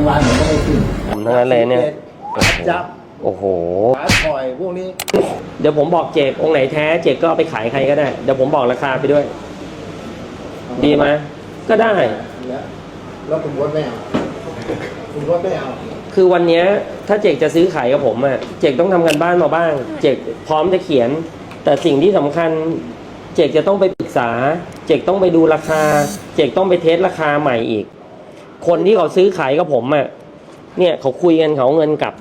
เมื่อวานผมก็ไม่ขึ้นผมทั้งนั้นเลยเนี่ยขาจับโอ้โห ขาถอยพวกนี้ เดี๋ยวผมบอกเจกองค์ไหนแท้เจกก็เอาไปขายใครก็ได้ เดี๋ยวผมบอกราคาไปด้วย ดีไหมก็ได้แล้วแล้วคุณวดไม่เอาคุณวดไม่เอา คือวันเนี้ยถ้าเจกจะซื้อขายกับผมอะเจกต้องทำกันบ้านมาบ้าง เจกพร้อมจะเขียน แต่สิ่งที่สำคัญ เจกจะต้องไปปรึกษา เจกต้องไปดูราคา เจกต้องไปเทสราคาใหม่อีก คนที่เขาซื้อขายกับผมอะเนี่ยเขาคุยกันเขาเอาเงินกลับ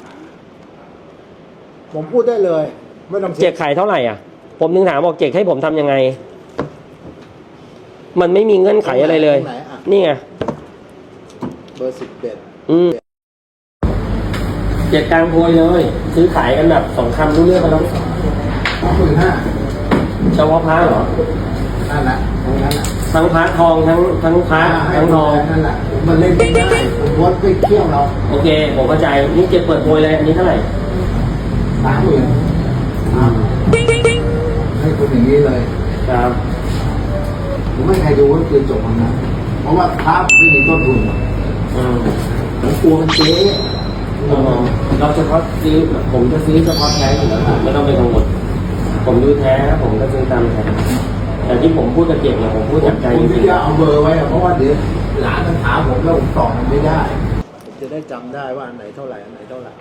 ผมพูดได้เลย ไม่ต้องเจกขายเท่าไหร่อะ ผมถึงถามบอกเจกให้ผมทำยังไง มันไม่มีเงื่อนไขอะไรเลยไหนอะนี่ไงเบอร์สิบเอ็ดอืมเจกกลางโพยเลย ซื้อขายกันแบบสองคำรู้เรื่องกันแล้วสองหมื่นห้าเฉพาะพระเหรอ นั่นแหละตรงนั้นแหละ ทั้งพระทองทั้งทั้งพระทั้งทองนั่นแหละมันเล่นไม่ได้ผมวดไปเที่ยวเราโอเคผมเข้าใจนี่เจกเปิดโพยเลยอันนี้เท่าไหร่สามหมื่นอ่าให้คุณอย่างนี้เลยครับผมไม่ให้ใครดูว่าคืนจบของนะเพราะว่าพระไม่มีต้นทุนอืมผมกลัวมันเจ๊เออเราเฉพาะซื้อผมจะซื้อเฉพาะแท้อยู่แล้วครับไม่ต้องไปกังวลผมดูแท้ผมก็ซื้อตามแท้ แต่ที่ผมพูดกับเจกเนี่ยผมพูดจากใจผมจริไม่งได้เอาเบอร์ไว้อะเพราะว่าเดี๋ยวหลานมันถามผมแล้วผมตอบมันไม่ได้ ผมจะได้จำได้ว่าอันไหนเท่าไหร่อันไหนเท่าไหร่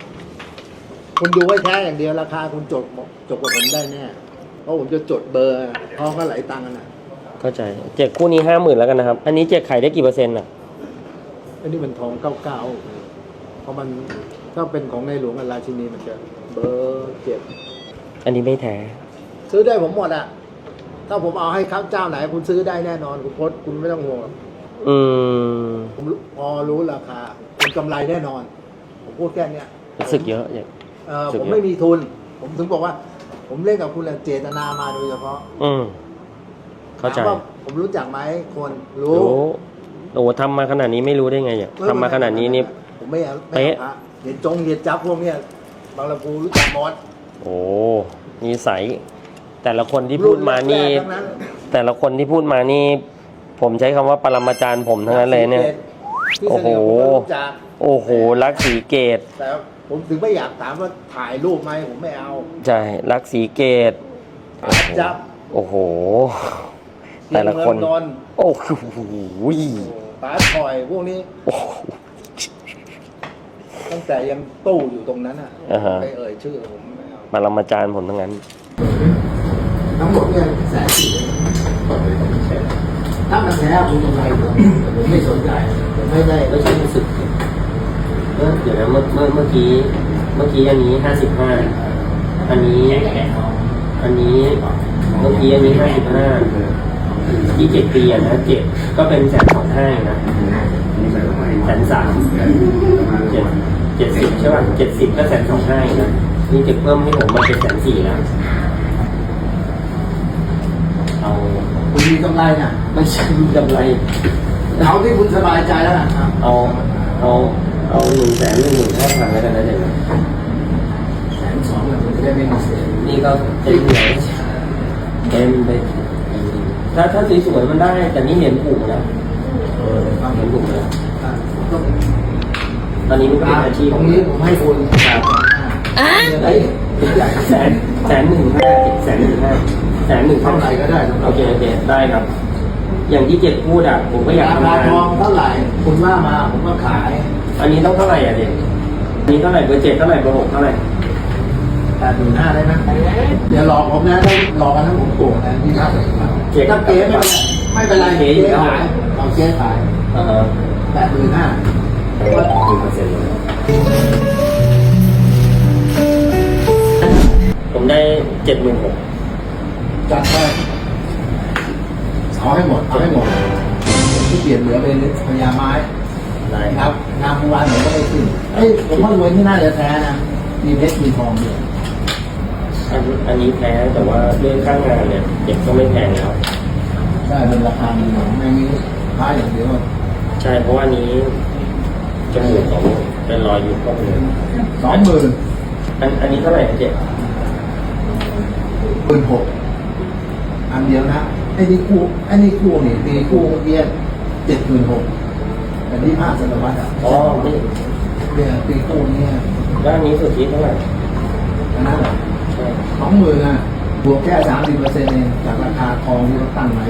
คุณดูไว้แท้อย่างเดียวราคาคุณจดจบกับผมได้แน่ เพราะผมจะจดเบอร์ทองก็ไหลตังค์กันนะ ๆเข้าใจเจกคู่นี้ห้าหมื่นแล้วกันนะครับ อันนี้เจกขายได้กี่เปอร์เซ็นต์อะอันนี้มันทองเก้าเก้าเพราะมันถ้าเป็นของในหลวงกับราชินีมันจะเบอร์เจ็ดอันนี้ไม่แท้ ซื้อได้ผมหมดอะ ถ้าผมเอาให้ครับเจ้าไหนคุณซื้อได้แน่นอนคุณพดคุณไม่ต้องห่วงอืมผมรู้พอรู้ราคาเป็นกำไรแน่นอน ผมพูดแค่เนี้ยรู้สึกเยอะเจกเออสุดผมยอดไม่มีทุน ผมถึงบอกว่า ผมเล่นกับคุณแหละเจตนามาโดยเฉพาะอืมเข้าใจถมว่าผมรู้จักไหมคนรู้รู้โอ้โหทำมาขนาดนี้ไม่รู้ได้ไงเนี่ยทำมาขนาดนี้นี่ ผมไม่เอาไม่เอาพระเห็นจงเห็นจับพวกเนี้ยบางลำพูรู้จักหมด โอ้นิสัย แต่ละคนที่พูดมานี่ รุ่แรกๆทั้งนั้นแต่ละคนที่พูดมานี่ ผมใช้คำว่าปรมาจารย์ผมทั้งนั้นเลยเนี่ย ที่โอ้เสโหนอผมก็รู้จักโอ้โหรักสีเกตแต่ผมถึงไม่อยากถามว่าถ่ายรูปไหมผมไม่เอาใช่รักสีเกตจับโอ้โห แต่ละคน เมืองนนท์โอ้โหปาถอยพวกนี้โอ้โห ตั้งแต่ยังตู้อยู่ตรงนั้นอะอ่าฮะ ไม่เอ่ยชื่อผมไม่เอา ปรมาจารย์ผมทั้งนั้น ทั้งหมดเนี่ยแสนสี่ถ้ามันแท้ผมกำไรผมผมไม่สนใจผมไม่ได้ไม่ใช่รู้สึกเออเดี๋ยวนะเมื่อเมื่อเมื่อกี้เมื่อกี้อันนี้ห้าสิบห้าอันนี้อันนี้เมื่อกี้อันนี้ห้าสิบห้าที่เจ็ดปีอะนะเจ็ดก็เป็นแสนสองห้านะแสนสามเจ็ดเจ็ดสิบใช่ป่ะเจ็ดสิบก็แสนสองห้านะนี่จ็ดเพิ่มให้ผมมาเป็นแสนสี่แล้ว เอา คุณมี กำไรน่ะไม่ใช่กำไรเอาที่คุณสบายใจแล้วกันครับเอาเอาเอาหนึ่งแสนหนึ่งหมื่นห้าพันแล้วกันนะเดี๋ยวนะแสนสองเนี่ยคุณจะได้ไม่มีเสียนี่ก็เต็มเหนียวเต็มไปถ้าถ้าสวยๆมันได้ แต่นี่เหรียญผูกนะเออครับเหรียญผูกนะต้องตอนนี้มันก็เป็นอาชีพตรงนี้ผมให้คุณครับอ่าเอ้ยแสนแสนหนึ่งห้าแสนหนึ่งห้า แสนหนึ่งเท่าไหร่ก็ได้โอเคโอเคได้ครับ อย่างที่เจ็ดพูดอะผมก็อยากราทำคางานทองเท่าไหร่ คุณว่ามาผมก็ขายอันนี้ต้องเท่าไหร่อะเด็กอันนี้เท่าไหร่เบอร์เจ็ดเท่าไหร่เบอร์หกเท่าไหร่แปดหมื่นห้าได้ไหมเดี๋ยวหลอกผมนะถ้าหลอกกันถ้าผมโกงนะที่ห้าสิบบาทเจ๊ถ้าเก๊ไม่เป็นไรไม่เป็นไรเก๊อยู่เก๊แล้วขายเอาเก๊ขายเออแปดหมื่นห้าว่ากี่เปอร์เซ็นต์เลยผมได้เจ็ดหมื่นหก จัดไปเอาให้หมดเอาให้หมดที่เปลี่ยนเหลือเป็นพญาไม้ได้ครับงานเมื่อวานผมก็ไม่ขึ้นเอ้ยผมว่ารวยที่น่าจะแท้นะมีเพชรมีทองด้วยอันอันนี้แพ้แต่ว่าเรื่องข้างงานเนี่ยเด็กก็ไม่แพงแล้วใช่เป็นราคาดีหน่อยไม่มีพระอย่างเดียวใช่เพราะว่านี้จมูกของเป็นรอยอยู่ข้างเลยสองหมื่นอันอันนี้เท่าไหร่เจ็ดหมื่นหก อันเดียวนะไอ้นี่คู่ไอ้นี่คู่นี่ตีคู่เมื่อกี้เจ็ดหมื่นหกเป็นที่ห้าสารวัตรอะอ๋อนี่เนี่ยตีโก้เนี่ยด้านนี้สุทธิเท่าไหร่อันนั้นเหรอใช่สองหมื่นอะบวกแค่สามสิบเปอร์เซ็นต์เองจากราคาทองที่เขาตั้งไว้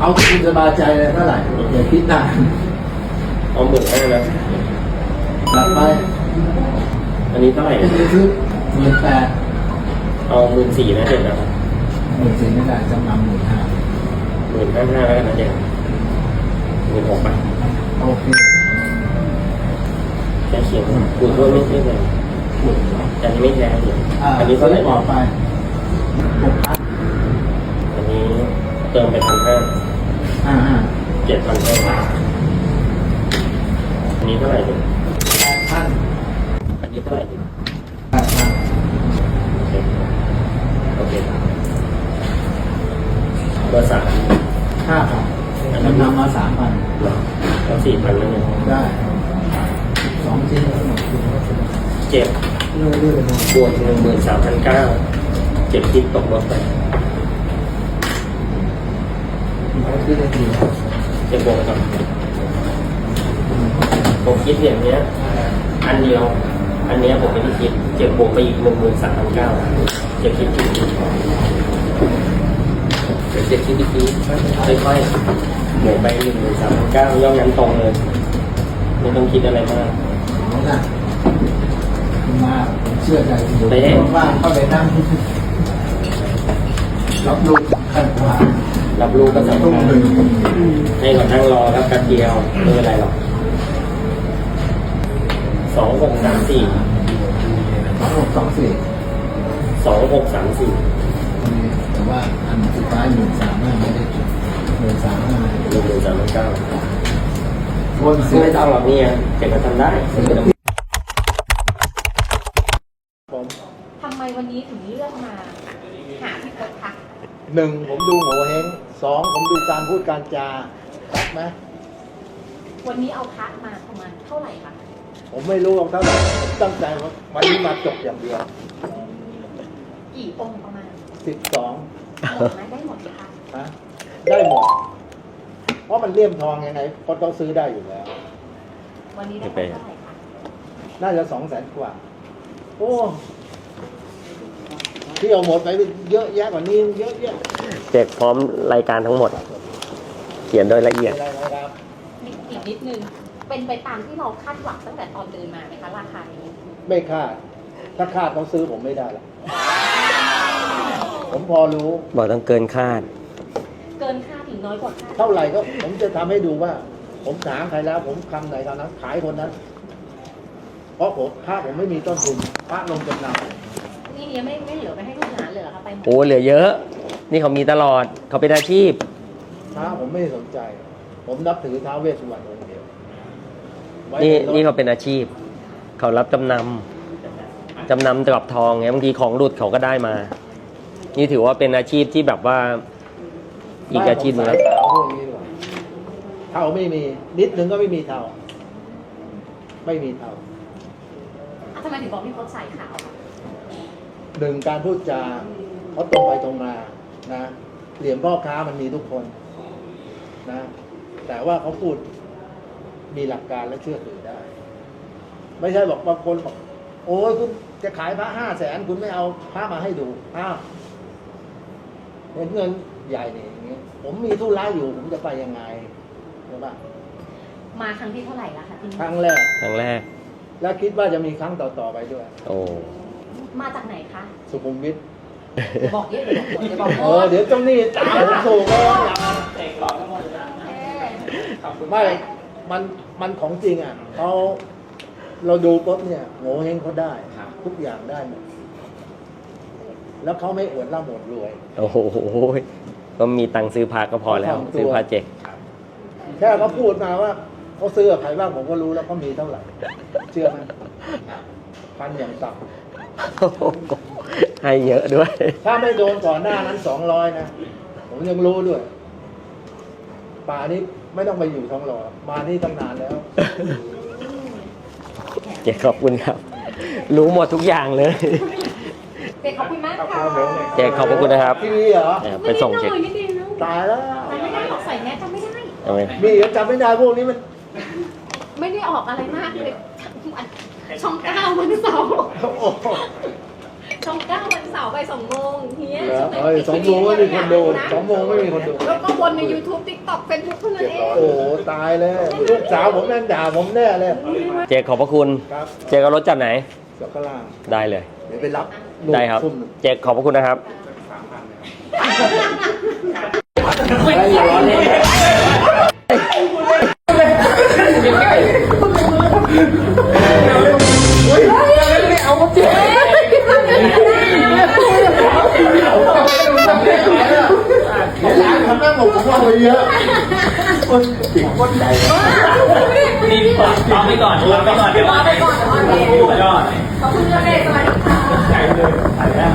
เอาที่คุณสบายใจเลยเท่าไหร่อย่าคิดนานเอาหมื่นห้านะกลับไป อันนี้เท่าไหร่คุณจะซื้อหมื่นแปดเอาหมื่นสี่นะเด็กนะ หมื่นสี่ไม่ได้จำนำหมื่นห้าหมื่นห้าห้าแล้วกันนะเด็กหมื่นหกไปโอเคแค่เขียนคุณด้วยไม่ใช่เลยปวดหัวอันนี้ไม่แท้เลยอ่าอันนี้เท่าไหร่ออกไปหกพันอันนี้เติมไปพันห้าห้าห้าเจ็ดพันห้าอันนี้เท่าไหร่เนี่ยแปดพันอันนี้เท่าไหร่เนี่ยแปดพันโอเคโอเค บอร์สามห้าพันจำนำมาสามพันแล้วสี่พันแล้วเนี่ยได้สองชิ้นเจ็บเรื่อยๆนะบวกหนึ่งหมื่นสามพันเก้าเจ็บคิดตกรถไปเขาคิดได้ดีนะเจ็บบวกกับผมคิดอย่างเนี้ย อันเดียว อันเนี้ยผมไม่ได้คิด เจ็บบวกไปอีกหนึ่งหมื่นสามพันเก้าเจ็บคิดอีกที เดี๋ยวเจ็บคิดอีกทีค่อยๆบวกไปหนึ่งหมื่นสามพันเก้าย่อมยันตรงเลย ไม่ต้องคิดอะไรมากเอานะมาผมเชื่อใจคุณเป๊ะว่างเข้าไปนั่งรับรู้ขั้นกว่ารับรู้ก็สำต้องคัญหนึ่งให้ก่อนนั่งรอแล้วกันเดียวไม่เป็นไรหรอกสองหกสามสี่สองหกสองสี่สองหกสามสี่ แต่ว่าอันสุดท้ายหมื่นสามห้าไม่ได้จุดหมื่นสามห้าหนึ่งหมื่นสามพันเก้าคนเสียไม่ต้องหรอกเนี่ยเก็บก็ทำได้เสียผมทำไมวันนี้ถึงเลือกมา หาพี่พศคะหนึ่งผมดูโหเฮงสองผมดูการพูดการจาชัดไหมวันนี้เอาพระมาประมาณเท่าไหร่คะผมไม่รู้ว่าเท่าไหร่ผมตั้งใจว่าวันนี้มาจบอย่างเดียว กี่องค์ประมาณสิบสอง หมดไหมได้หมดไหมคะฮะได้หมด เพราะมันเลี่ยมทองยังไงก็ต้องซื้อได้อยู่แล้ว วันนี้ได้ไปเท่าไหร่คะน่าจะสองแสนกว่า โอ้ที่เอาหมดไปเยอะแยะกว่านี้เยอะแยะแจกพร้อมรายการทั้งหมด เขียนโดยละเอียดอะไรนะครับอีกอีกนิดนึง เป็นไปตามที่เราคาดหวังตั้งแต่ตอนเดินมาไหมคะราคานี้ ไม่คาด ถ้าคาดเขาซื้อผมไม่ได้หรอก ผมพอรู้ บอกต้องเกินคาด เกินคาดถึงน้อยกว่าคาดเท่าไหร่ก็ผมจะทำให้ดูว่า ผมถามใครแล้ว ผมคำไหนคำนั้นขายคนนั้น เพราะผมพระผมไม่มีต้นทุนพระลงจำนำนี่เนี่ยไม่ไม่เหลือไปให้ลูกหลานเลยเหรอคะไปหมดโอ้เหลือเยอะ นี่เขามีตลอดเขาเป็นอาชีพพระผมไม่สนใจ ผมนับถือท้าวเวสสุวรรณองค์เดียวไว้นี่ใรถนี่เขาเป็นอาชีพ เขารับจำนำจำนำกับทองไงบางทีของหลุดเขาก็ได้มา นี่ถือว่าเป็นอาชีพที่แบบว่า อีกอาชีพหนึงบ้แล้วนผมสายขาวพวกนี้ดีกว่าเท่าไม่มี นิดนึงก็ไม่มีเท่าไม่มีเท่าอะทำไมถึงบอกพี่พศใส่ขาวคะหนึ่งการพูดจาเขาตรงไปตรงมานะเหลี่ยมพ่อค้ามันมีทุกคนนะ แต่ว่าเขาพูดมีหลักการและเชื่อถือได้ ไม่ใช่บอกบางคนบอกโอ้ยคุณจะขายพระห้าแสนคุณไม่เอาพระมาให้ดูอ้าว เห็นเงินใหญ่เนี่ยอย่างเงี้ยผมมีธุระอยู่ผมจะไปยังไงใช่ปะมาครั้งที่เท่าไหร่ละคะที่คนี่รั้งแรก ครั้งแรก และคิดว่าจะมีครั้งต่อๆไปด้วย โอ้ มาจากไหนคะ สุขุมวิทบอกเยอะเดี๋ยวบอกหมดเดี๋ยวบอกหมเออดเดี๋ยวเจ้าหนี้ตายผมถูกก็อยากเอ๊ะไม่มันมันของจริงอะเขาเราดูปุ๊บเนี่ยโง่เฮงเขาได้ ทุกอย่างได้หมด แล้วเขาไม่อวดร่ำอวดรวยโอ้โหก็มีตังค์ซื้อพาก็พอแล้วของตัวซื้อพาเจกแค่เขาพูดมาว่าเขาซื้อกับใครบ้างผมก็รู้แล้วเขามีเท่าไหร่ เชื่อไหมพันอย่างต่ให้เยอะด้วยำถ้าไม่โดนก่อนหน้านั้นสองร้อยนะ ผมยังรู้ด้วย ป่านี้ไม่ต้องไปอยู่ท้องหล่อมานี่ตั้งนานแล้วเจกขอบคุณครับ รู้หมดทุกอย่างเลย เด็กขอบคุณมากค่ะเจกขอบพระคุณนะครับทีวีเหรอเนี่ยไปส่งเช็คไม่ได้นะตายแล้วจำไม่ได้หรอกใส่แมสจำไม่ได้ เอาไหมมีก็จำไม่ได้พวกนี้มันไม่ได้ออกอะไรมากเลยวันช่องเก้าวันเสาร์โอ้โหช่องเก้าวันเสาร์ไปสองโมงเฮียเหรอเอ้ยสองโมงไม่มีคนดูสองโมงไม่มีคนดูแล้วก็วนใน YouTube TikTok Facebook เท่านั้นเองโอ้โหตายเลยลูกสาวผมนั่นด่าผมแน่เลย เจขอบพระคุณ ครับเจก็รถจัดไหน สักกะลาได้เลย เดี๋ยวไปรับ ได้ครับทุ่มหนึ่งเจขอบพระคุณนะครับไม่อย่าร้อนเลยร้านทำแม่บอกผมว่าไปเยอะคนติดคนใหญ่นี่เปิดตามไปก่อนตามไปก่อนเดี๋ยวรอไปก่อนโอเคยอดขอบคุณเจ้าเด็กสวัสดีค่ะ ใ